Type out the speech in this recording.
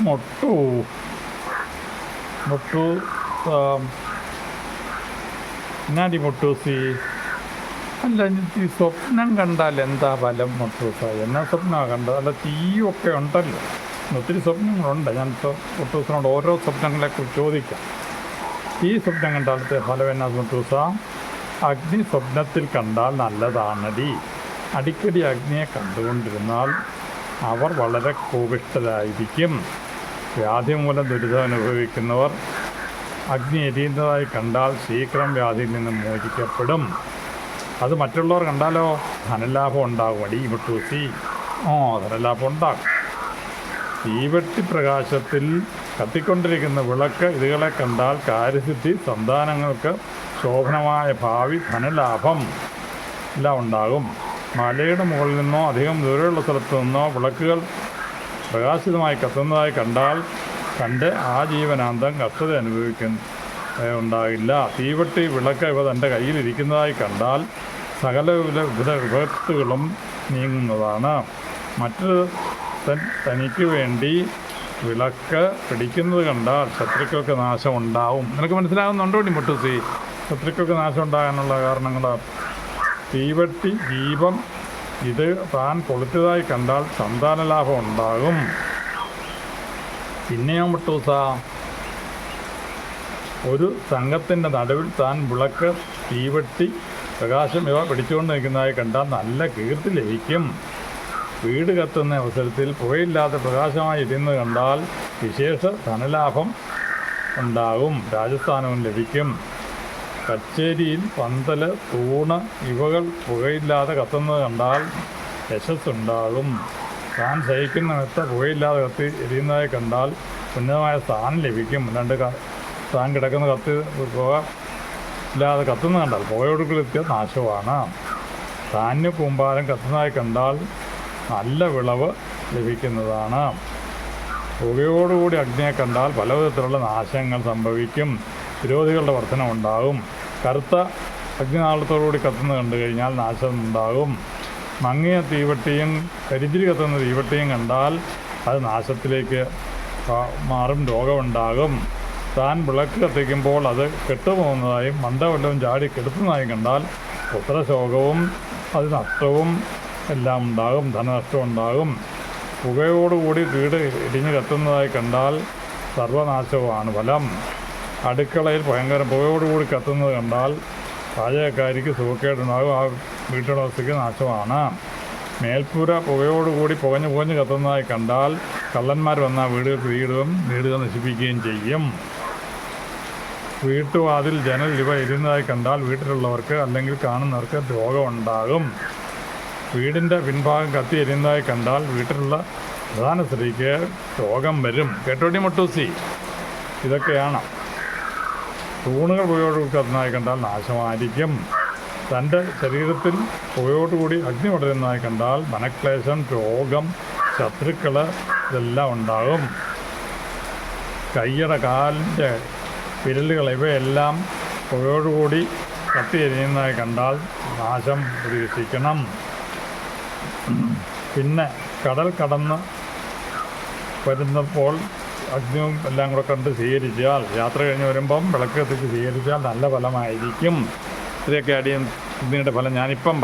മൊട്ടു. മൊട്ടു എന്നാടി മൊട്ടൂസി അല്ല ഈ സ്വപ്നം കണ്ടാൽ എന്താ ഫലം മൊട്ടൂസ എന്നാ സ്വപ്നമാണ് കണ്ടത്? അല്ല തീയൊക്കെ ഉണ്ടല്ലോ. ഒത്തിരി സ്വപ്നങ്ങളുണ്ട്. ഞാൻ മൊട്ടൂസിനോട് ഓരോ സ്വപ്നങ്ങളെ കുറിച്ച് ചോദിക്കാം. ഈ സ്വപ്നം കണ്ടാലത്തെ ഫലം എന്നാ മൊട്ടൂസ അഗ്നി സ്വപ്നത്തിൽ കണ്ടാൽ നല്ലതാണടി. അടിക്കടി അഗ്നിയെ കണ്ടുകൊണ്ടിരുന്നാൽ അവർ വളരെ കോപിഷ്ഠരായിരിക്കും വ്യാധി മൂലം ദുരിതം അനുഭവിക്കുന്നവർ അഗ്നി എരിയുന്നതായി കണ്ടാൽ ശീഘ്രം വ്യാധിയിൽ നിന്ന് മോചിക്കപ്പെടും. അത് മറ്റുള്ളവർ കണ്ടാലോ? ധനലാഭം ഉണ്ടാകും. അടി വിട്ടൂസി ഓ ധനലാഭം ഉണ്ടാകും. തീവെട്ടി പ്രകാശത്തിൽ കത്തിക്കൊണ്ടിരിക്കുന്ന വിളക്ക് ഇതുകളെ കണ്ടാൽ കാര്യസിദ്ധി സന്താനങ്ങൾക്ക് ശോഭനമായ ഭാവി ധനലാഭം എല്ലാം ഉണ്ടാകും. മലയുടെ മുകളിൽ നിന്നോ അധികം ദൂരെയുള്ള സ്ഥലത്തു നിന്നോ വിളക്കുകൾ പ്രകാശിതമായി കത്തുന്നതായി കണ്ടാൽ കണ്ട് ആ ജീവനാന്തം കഷ്ടത അനുഭവിക്കുന്നു ഉണ്ടാകില്ല തീവട്ടി വിളക്ക് ഇവ തന്റെ കയ്യിലിരിക്കുന്നതായി കണ്ടാൽ സകല വിധ വിപത്തുകളും നീങ്ങുന്നതാണ്. മറ്റൊരു തൻ തനിക്ക് വേണ്ടി വിളക്ക് പിടിക്കുന്നത് കണ്ടാൽ ശത്രുക്കൾക്ക് നാശം ഉണ്ടാവും നിനക്ക് മനസ്സിലാകുന്നുണ്ടോ മുട്ടുസി ശത്രുക്കൾക്ക് നാശം ഉണ്ടാകാനുള്ള കാരണങ്ങൾ തീവട്ടി ദീപം ഇത് താൻ കൊളുത്തതായി കണ്ടാൽ സന്താന ലാഭം ഉണ്ടാകും പിന്നെയോ മുട്ടൂസ ഒരു സംഘത്തിന്റെ നടുവിൽ താൻ വിളക്ക് തീവട്ടി പ്രകാശം ഇവ പിടിച്ചുകൊണ്ട് നിൽക്കുന്നതായി കണ്ടാൽ നല്ല കീർത്തി ലഭിക്കും വീട് കത്തുന്ന അവസരത്തിൽ പുകയില്ലാതെ പ്രകാശമായി ഇരുന്ന് കണ്ടാൽ വിശേഷ ധനലാഭം ഉണ്ടാകും. രാജസ്ഥാനവും ലഭിക്കും. കച്ചേരിയിൽ പന്തൽ തൂണ് ഇവകൾ പുകയില്ലാതെ കത്തുന്നത് കണ്ടാൽ യശസ്സുണ്ടാകും. താൻ സഹിക്കുന്ന മെത്ത പുകയില്ലാതെ കത്തി എരിയുന്നതായി കണ്ടാൽ ഉന്നതമായ സ്ഥാനം ലഭിക്കും. ക- താൻ കിടക്കുന്ന കത്ത് പുക ഇല്ലാതെ കത്തുന്നത് കണ്ടാൽ പുകയൊടുക്കലെത്തിയ നാശമാണ്. ധാന്യ കൂമ്പാരം കത്തുന്നതായി കണ്ടാൽ നല്ല വിളവ് ലഭിക്കുന്നതാണ്. പുകയോടുകൂടി അഗ്നിയെ കണ്ടാൽ പലവിധത്തിലുള്ള നാശങ്ങൾ സംഭവിക്കും. വിരോധികളുടെ വർധനമുണ്ടാകും കറുത്ത അഗ്നിനാളത്തോടുകൂടി കത്തുന്നത് കണ്ടു കഴിഞ്ഞാൽ നാശം ഉണ്ടാകും. മങ്ങിയ തീവട്ടിയും കരിഞ്ചിരി കത്തുന്ന തീവട്ടിയും കണ്ടാൽ അത് നാശത്തിലേക്ക് മാറും രോഗമുണ്ടാകും. താൻ വിളക്ക് കത്തിക്കുമ്പോൾ അത് കെട്ടുപോകുന്നതായും മണ്ട വല്ലതും ചാടി കെടുത്തുന്നതായും കണ്ടാൽ പുത്രശോകവും അത് നഷ്ടവും എല്ലാം ഉണ്ടാകും ധനനഷ്ടം ഉണ്ടാകും. പുകയോടുകൂടി വീട് ഇടിഞ്ഞ് കത്തുന്നതായി കണ്ടാൽ സർവനാശവുമാണ് ഫലം. അടുക്കളയിൽ ഭയങ്കര പുകയോടുകൂടി കത്തുന്നത് കണ്ടാൽ പാചകക്കാരിക്ക് സുഖക്കേടുണ്ടാകും. ആ വീട്ടുടമസ്ഥയ്ക്ക് നാശമാണ്. മേൽപ്പുര പുകയോടുകൂടി പുകഞ്ഞു പുകഞ്ഞു കത്തുന്നതായി കണ്ടാൽ കള്ളന്മാർ വന്ന വീടുകൾ തീയിടുകയും വീടുകൾ നശിപ്പിക്കുകയും ചെയ്യും. വീട്ടുവാതിൽ ജനൽ ഇവ ഇരുന്നതായി കണ്ടാൽ വീട്ടിലുള്ളവർക്ക് അല്ലെങ്കിൽ കാണുന്നവർക്ക് രോഗമുണ്ടാകും. വീടിന്റെ പിൻഭാഗം കത്തി എരിയുന്നതായി കണ്ടാൽ വീട്ടിലുള്ള പ്രധാന സ്ത്രീക്ക് രോഗം വരും. കേട്ടോടി മട്ടൂസി ഇതൊക്കെയാണ്. തൂണുകൾ പുകയോടുകൂടി കണ്ടാൽ നാശമായിരിക്കും. തന്റെ ശരീരത്തിൽ പുകയോടുകൂടി അഗ്നി പടരുന്നതായി കണ്ടാൽ മനക്ലേശം രോഗം ശത്രുക്കൾ ഇതെല്ലാം ഉണ്ടാകും. കയ്യുടെ കാലിന്റെ വിരലുകൾ ഇവയെല്ലാം പുകയോടുകൂടി കത്തി എരിയുന്നതായി കണ്ടാൽ നാശം പ്രതീക്ഷിക്കണം. പിന്നെ കടൽ കടന്ന് വരുന്നപ്പോൾ അഗ്നിയും എല്ലാം കൂടെ കണ്ട് സ്വീകരിച്ചാൽ യാത്ര കഴിഞ്ഞ് വരുമ്പം വിളക്ക് കത്തിച്ച് സ്വീകരിച്ചാൽ നല്ല ഫലമായിരിക്കും. ഇതൊക്കെ അടിയൻ ഇതിന്റെ ഫലം ഞാനിപ്പം പറയാം.